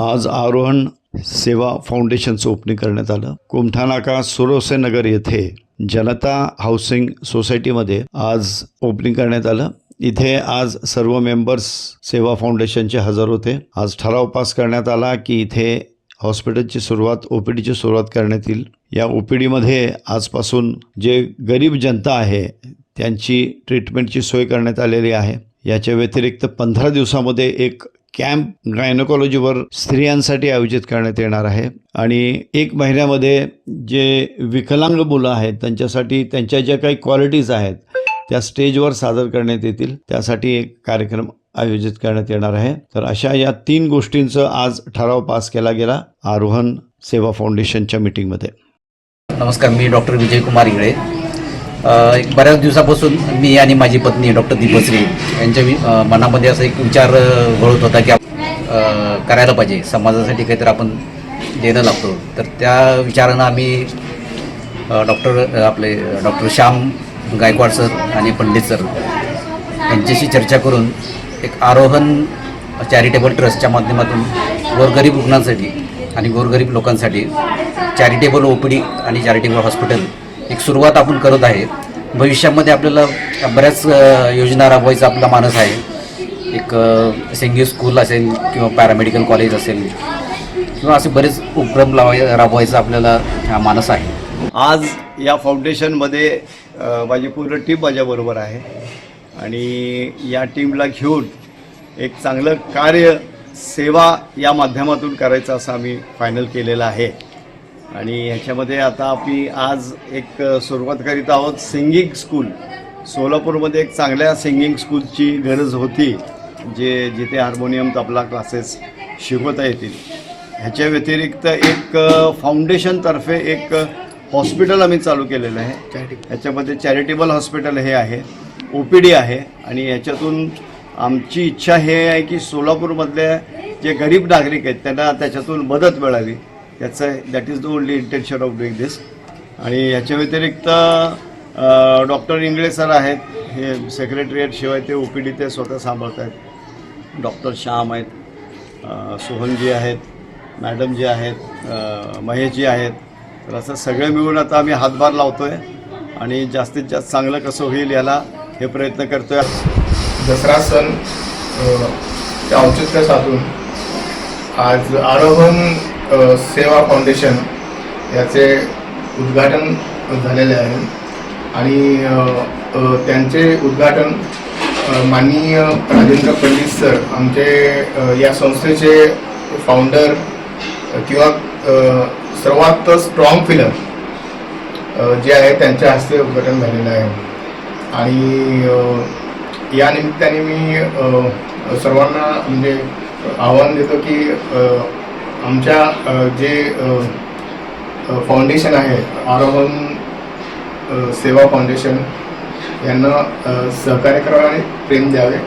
आज आरोहण सेवा फाउंडेशनचं ओपनिंग करण्यात आलं. कुमठानाका सुरोसे नगर येथे जनता हाऊसिंग सोसायटीमध्ये आज ओपनिंग करण्यात आलं. इथे आज सर्व मेंबर्स सेवा फाउंडेशनचे हजर होते. आज ठराव पास करण्यात आला की इथे हॉस्पिटलची सुरुवात ओ पी डीची सुरुवात करण्यात येईल. या ओ पी डीमध्ये आजपासून जे गरीब जनता आहे त्यांची ट्रीटमेंटची सोय करण्यात आलेली आहे. याच्या व्यतिरिक्त पंधरा दिवसामध्ये एक कॅम्प गायनोकॉलॉजीवर स्त्रियांसाठी आयोजित करण्यात येणार आहे. आणि एक महिन्यामध्ये जे विकलांग मुलं आहेत त्यांच्यासाठी त्यांच्या ज्या काही क्वालिटीज आहेत त्या स्टेजवर सादर करण्यात येतील. त्यासाठी एक कार्यक्रम आयोजित करण्यात येणार आहे. तर अशा या तीन गोष्टींचं आज ठराव पास केला गेला. आरोहण सेवा फाउंडेशनच्या मीटिंगमध्ये नमस्कार मी डॉक्टर विजयकुमार इंगळे. अ, एक बऱ्याच दिवसापासून मी आणि माझी पत्नी डॉक्टर दीपश्री यांच्या वि- मनामध्ये असा एक विचार घडत होता की करायला पाहिजे. समाजासाठी काहीतरी आपण देणं लागतो. तर त्या विचारानं आम्ही डॉक्टर आपले डॉक्टर श्याम गायकवाड सर आणि पंडित सर यांच्याशी चर्चा करून एक आरोहण चॅरिटेबल ट्रस्टच्या माध्यमातून गोरगरीब रुग्णांसाठी आणि गोरगरीब लोकांसाठी चॅरिटेबल ओ पी डी आणि चॅरिटेबल हॉस्पिटल एक सुरुवात आपण करत आहे. भविष्यामध्ये आपल्याला बऱ्याच योजना राबवायचा आपला मानस आहे. एक सेंगी स्कूल असेल किंवा पॅरामेडिकल कॉलेज असेल किंवा असे बरेच उपक्रम लावाय राबवायचा आपल्याला हा मानस आहे. आज या फाउंडेशनमध्ये माझी पूर्ण टीम माझ्याबरोबर आहे. आणि या टीमला घेऊन एक चांगलं कार्य सेवा या माध्यमातून करायचं असं आम्ही फायनल केलेलं आहे. आणि ह्याच्यामध्ये आता आम्ही आज एक सुरुवात करीत आहोत सिंगिंग स्कूल. सोलापूरमध्ये एक चांगल्या सिंगिंग स्कूलची गरज होती जे जिथे हार्मोनियम तबला क्लासेस शिकवता येतील. ह्याच्या व्यतिरिक्त एक फाउंडेशनतर्फे एक हॉस्पिटल आम्ही चालू केलेलं आहे. ह्याच्यामध्ये चॅरिटेबल हॉस्पिटल हे आहे ओ पी डी आहे आणि ह्याच्यातून आमची इच्छा हे आहे की सोलापूरमधले जे गरीब नागरिक आहेत त्यांना त्याच्यातून मदत मिळावी. याचं that is the only intention of doing this आणि याच्या व्यतिरिक्त डॉक्टर इंगळे सर आहेत. हे सेक्रेटरीएट शिवाय ते ओ पी डी ते स्वतः सांभाळत आहेत डॉक्टर श्याम आहेत. सोहनजी आहेत. मॅडम जी आहेत. महेशजी आहेत. तर असं सगळे मिळून आता आम्ही हातभार लावतो आहे आणि जास्तीत जास्त चांगलं कसं होईल याला हे प्रयत्न करतो आहे दसरा सण औचित्य साधून आज आरोहण सेवा फाउंडेशन याचे उद्घाटन झालेले आहे. आणि त्यांचे उद्घाटन माननीय राजेंद्र पंडित सर आमचे या संस्थेचे फाउंडर किंवा सर्वात स्ट्रॉंग फिलर जे आहे त्यांच्या हस्ते उद्घाटन झालेलं आहे. आणि या निमित्ताने मी सर्वांना म्हणजे आव्हान देतो की आमच्या जे फाउंडेशन आहे आरोहन सेवा फाउंडेशन यांना सहकार्य करावे आणि प्रेम द्यावे.